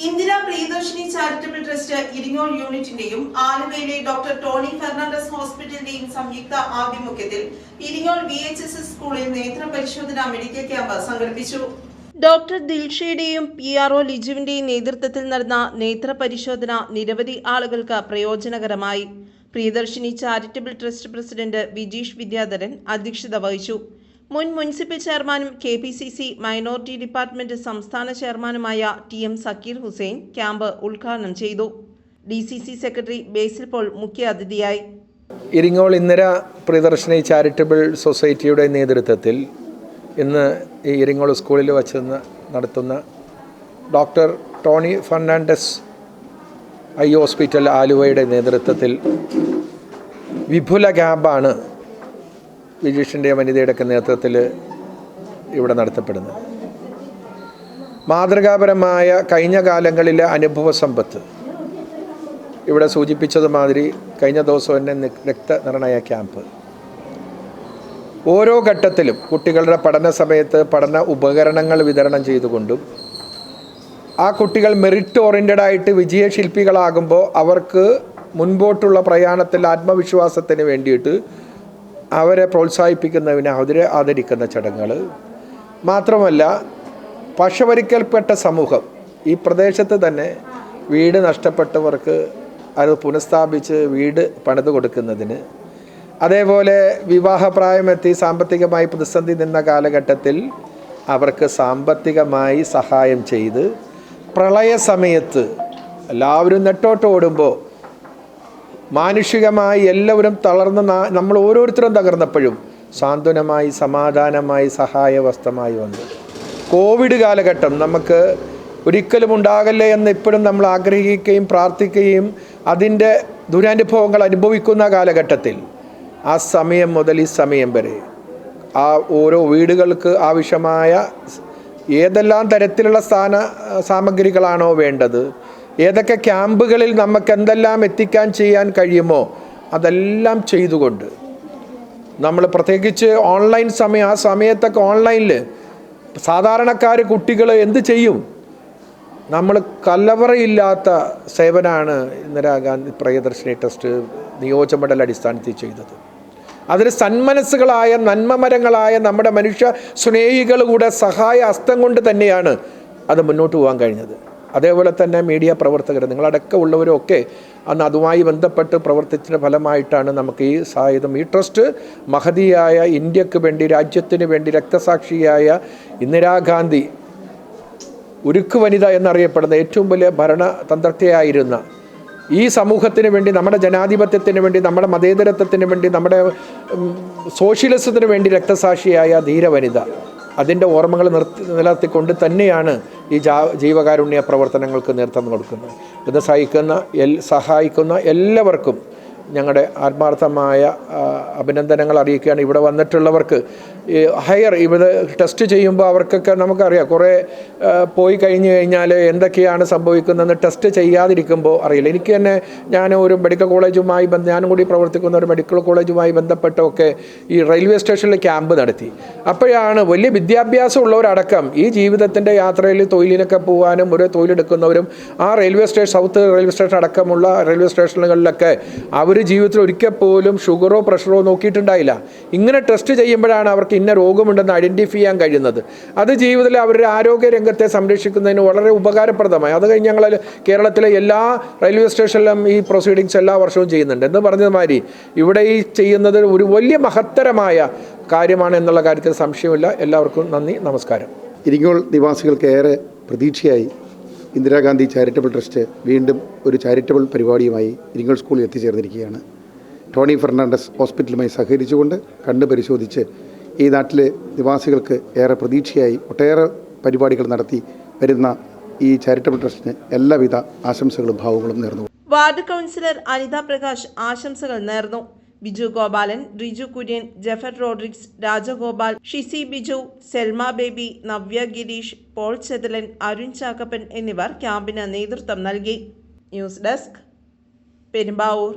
Indira Priyadarshini charitable trust Iringol യൂണിറ്റിന്റെയും ആലുവയിലെ doctor Tony Fernandez ഹോസ്പിറ്റലിന്റെയും സംയുക്ത ആഭിമുഖ്യത്തിൽ Iringol V H S S സ്കൂളിൽ നേത്ര പരിശോധന മെഡിക്കൽ ക്യാമ്പ് സംഘടിപ്പിച്ചു. ഡോക്ടർ ദിൽഷയുടെയും പി ആർ ഒ ലിജുവിന്റെയും നേതൃത്വത്തിൽ നടന്ന നേത്ര പരിശോധന നിരവധി ആളുകൾക്ക് പ്രയോജനകരമായി. Priyadarshini charitable trust president Vijeesh Vidyadharan അധ്യക്ഷത വഹിച്ചു. മുൻ മുനിസിപ്പൽ ചെയർമാനും K P C C minority department സംസ്ഥാന ചെയർമാനുമായ T M Zakir Hussain camp ഉദ്ഘാടനം ചെയ്തു. D C C secretary Basil Paul മുഖ്യ അതിഥിയായി ഇരിങ്ങോൾ ഇന്ദിര പ്രിയദർശിനി ചാരിറ്റബിൾ സൊസൈറ്റിയുടെ നേതൃത്വത്തിൽ ഇന്ന് ഈ ഇരിങ്ങോൾ സ്കൂളിൽ വച്ച് നടത്തുന്ന doctor Tony Fernandez eye hospital ആലുവയുടെ നേതൃത്വത്തിൽ വിപുല ക്യാമ്പാണ് വിജീഷിന്റെ വനിതയുടെയൊക്കെ നേതൃത്വത്തിൽ ഇവിടെ നടത്തപ്പെടുന്നത്. മാതൃകാപരമായ കഴിഞ്ഞ കാലങ്ങളിലെ അനുഭവ സമ്പത്ത്. ഇവിടെ സൂചിപ്പിച്ചതുമാതിരി കഴിഞ്ഞ ദിവസം തന്നെ രക്തനിർണയ ക്യാമ്പ്. ഓരോ ഘട്ടത്തിലും കുട്ടികളുടെ പഠന സമയത്ത് പഠന ഉപകരണങ്ങൾ വിതരണം ചെയ്തുകൊണ്ടും ആ കുട്ടികൾ മെറിറ്റ് ഓറിയന്റഡ് ആയിട്ട് വിജയശില്പികളാകുമ്പോൾ അവർക്ക് മുൻപോട്ടുള്ള പ്രയാണത്തിൽ ആത്മവിശ്വാസത്തിന് വേണ്ടിയിട്ട് അവരെ പ്രോത്സാഹിപ്പിക്കുന്നതിന് അവരെ ആദരിക്കുന്ന ചടങ്ങുകൾ മാത്രമല്ല പശവരിക്കൽപ്പെട്ട സമൂഹം ഈ പ്രദേശത്ത് തന്നെ വീട് നഷ്ടപ്പെട്ടവർക്ക് അത് പുനഃസ്ഥാപിച്ച് വീട് പണിത് കൊടുക്കുന്നതിന് അതേപോലെ വിവാഹപ്രായമെത്തി സാമ്പത്തികമായി പ്രതിസന്ധി നിന്ന കാലഘട്ടത്തിൽ അവർക്ക് സാമ്പത്തികമായി സഹായം ചെയ്ത് പ്രളയ സമയത്ത് എല്ലാവരും നെട്ടോട്ട് ഓടുമ്പോൾ മാനുഷികമായി എല്ലാവരും തളർന്ന് നമ്മൾ ഓരോരുത്തരും തകർന്നപ്പോഴും സാന്ത്വനമായി സമാധാനമായി സഹായവസ്തമായി വന്നു. കോവിഡ് കാലഘട്ടം നമുക്ക് ഒരിക്കലും ഉണ്ടാകല്ലേ എന്ന് ഇപ്പോഴും നമ്മൾ ആഗ്രഹിക്കുകയും പ്രാർത്ഥിക്കുകയും അതിന്റെ ദുരനുഭവങ്ങൾ അനുഭവിക്കുന്ന കാലഘട്ടത്തിൽ ആ സമയം മുതൽ ഈ സമയം വരെ ആ ഓരോ വീടുകൾക്ക് ആവശ്യമായ ഏതെല്ലാം തരത്തിലുള്ള സ്ഥാന സാമഗ്രികളാണോ വേണ്ടത്? ഏതൊക്കെ ക്യാമ്പുകളിൽ നമുക്ക് എന്തെല്ലാം എത്തിക്കാൻ ചെയ്യാൻ കഴിയുമോ അതെല്ലാം ചെയ്തുകൊണ്ട്. നമ്മൾ പ്രത്യേകിച്ച് ഓൺലൈൻ സമയം ആ സമയത്തൊക്കെ ഓൺലൈനിൽ സാധാരണക്കാർ കുട്ടികൾ എന്ത് ചെയ്യും? നമ്മൾ കലവറയില്ലാത്ത സേവനമാണ് ഇന്ദിരാഗാന്ധി പ്രിയദർശിനി ട്രസ്റ്റ് നിയോജമണ്ഡല അടിസ്ഥാനത്തിൽ ചെയ്തത്. അതിൽ സന്മനസ്സുകളായ നന്മമരങ്ങളായ നമ്മുടെ മനുഷ്യ സ്നേഹികൾ കൂടെ സഹായ ഹസ്തം കൊണ്ട് തന്നെയാണ് അത് മുന്നോട്ട് പോകാൻ കഴിഞ്ഞത്. അതേപോലെ തന്നെ മീഡിയ പ്രവർത്തകർ നിങ്ങളടക്കം ഉള്ളവരൊക്കെ അന്ന് അതുമായി ബന്ധപ്പെട്ട് പ്രവർത്തിച്ചതിന്റെ ഫലമായിട്ടാണ് നമുക്ക് ഈ സായുധം. ഈ ട്രസ്റ്റ് മഹതിയായ ഇന്ത്യയ്ക്ക് വേണ്ടി രാജ്യത്തിന് വേണ്ടി രക്തസാക്ഷിയായ ഇന്ദിരാഗാന്ധി ഉരുക്ക് വനിത എന്നറിയപ്പെടുന്ന ഏറ്റവും വലിയ ഭരണതന്ത്രത്തെയായിരുന്ന ഈ സമൂഹത്തിന് വേണ്ടി നമ്മുടെ ജനാധിപത്യത്തിന് വേണ്ടി നമ്മുടെ മതേതരത്വത്തിന് വേണ്ടി നമ്മുടെ സോഷ്യലിസത്തിന് വേണ്ടി രക്തസാക്ഷിയായ ധീരവനിത. അതിന്റെ ഓർമ്മകൾ നിർത്തി നിലനിർത്തിക്കൊണ്ട് തന്നെയാണ് ഈ ജീവകാരുണ്യ പ്രവർത്തനങ്ങൾക്ക് നേതൃത്വം കൊടുക്കുന്നത് ഇത് സഹിക്കുന്ന എൽ സഹായിക്കുന്ന എല്ലാവർക്കും ഞങ്ങളുടെ ആത്മാർത്ഥമായ അഭിനന്ദനങ്ങൾ അറിയിക്കുകയാണ്. ഇവിടെ വന്നിട്ടുള്ളവർക്ക് ഹയർ ഇവിടെ ടെസ്റ്റ് ചെയ്യുമ്പോൾ അവർക്കൊക്കെ നമുക്കറിയാം കുറേ പോയി കഴിഞ്ഞ് കഴിഞ്ഞാൽ എന്തൊക്കെയാണ് സംഭവിക്കുന്നതെന്ന് ടെസ്റ്റ് ചെയ്യാതിരിക്കുമ്പോൾ അറിയില്ല. എനിക്ക് തന്നെ ഞാൻ ഒരു മെഡിക്കൽ കോളേജുമായി ബന്ധ ഞാനും കൂടി പ്രവർത്തിക്കുന്ന ഒരു മെഡിക്കൽ കോളേജുമായി ബന്ധപ്പെട്ടൊക്കെ ഈ റെയിൽവേ സ്റ്റേഷനിൽ ക്യാമ്പ് നടത്തി. അപ്പോഴാണ് വലിയ വിദ്യാഭ്യാസം ഉള്ളവരടക്കം ഈ ജീവിതത്തിന്റെ യാത്രയിൽ തൊഴിലിനൊക്കെ പോകാനും ഒരു തൊഴിലെടുക്കുന്നവരും ആ railway station south railway station അടക്കമുള്ള റെയിൽവേ സ്റ്റേഷനുകളിലൊക്കെ അവർ ജീവിതത്തിൽ ഒരിക്കൽ പോലും ഷുഗറോ പ്രഷറോ നോക്കിയിട്ടുണ്ടായില്ല. ഇങ്ങനെ ടെസ്റ്റ് ചെയ്യുമ്പോഴാണ് അവർക്ക് ഇന്ന രോഗമുണ്ടെന്ന് ഐഡന്റിഫൈ ചെയ്യാൻ കഴിയുന്നത്. അത് ജീവിതത്തിൽ അവരുടെ ആരോഗ്യ രംഗത്തെ സംരക്ഷിക്കുന്നതിന് വളരെ ഉപകാരപ്രദമായി. അത് കഴിഞ്ഞ് ഞങ്ങൾ കേരളത്തിലെ എല്ലാ റെയിൽവേ സ്റ്റേഷനിലും ഈ പ്രൊസീഡിങ്സ് എല്ലാ വർഷവും ചെയ്യുന്നുണ്ട്. എന്ന് പറഞ്ഞതുമാതിരി ഇവിടെ ഈ ചെയ്യുന്നത് ഒരു വലിയ മഹത്തരമായ കാര്യമാണ് എന്നുള്ള കാര്യത്തിൽ സംശയമില്ല. എല്ലാവർക്കും നന്ദി നമസ്കാരം. ഇരിങ്ങോൾ നിവാസികൾക്ക് ഏറെ പ്രതീക്ഷയായി ഇന്ദിരാഗാന്ധി ചാരിറ്റബിൾ ട്രസ്റ്റ് വീണ്ടും ഒരു ചാരിറ്റബിൾ പരിപാടിയുമായി ഇരിങ്ങൾ സ്കൂളിൽ എത്തിച്ചേർന്നിരിക്കുകയാണ്. ടോണി ഫെർണാണ്ടസ് ഹോസ്പിറ്റലുമായി സഹകരിച്ചുകൊണ്ട് കണ്ണ് പരിശോധിച്ച് ഈ നാട്ടിലെ നിവാസികൾക്ക് ഏറെ പ്രതീക്ഷയായി ഒട്ടേറെ പരിപാടികൾ നടത്തി വരുന്ന ഈ ചാരിറ്റബിൾ ട്രസ്റ്റിന് എല്ലാവിധ ആശംസകളും ഭാവങ്ങളും നേർന്നു വാർഡ് കൗൺസിലർ അനിത പ്രകാശ് ആശംസകൾ നേർന്നു. Biju Gopalan Riju Kurian Jafar Rodrigues Rajagopal Shisy Biju Selma Baby Navya Gireesh Paul Chethalan Arun Chakkappan എന്നിവർ ക്യാമ്പിന് നേതൃത്വം നൽകി. News desk Perumbavoor.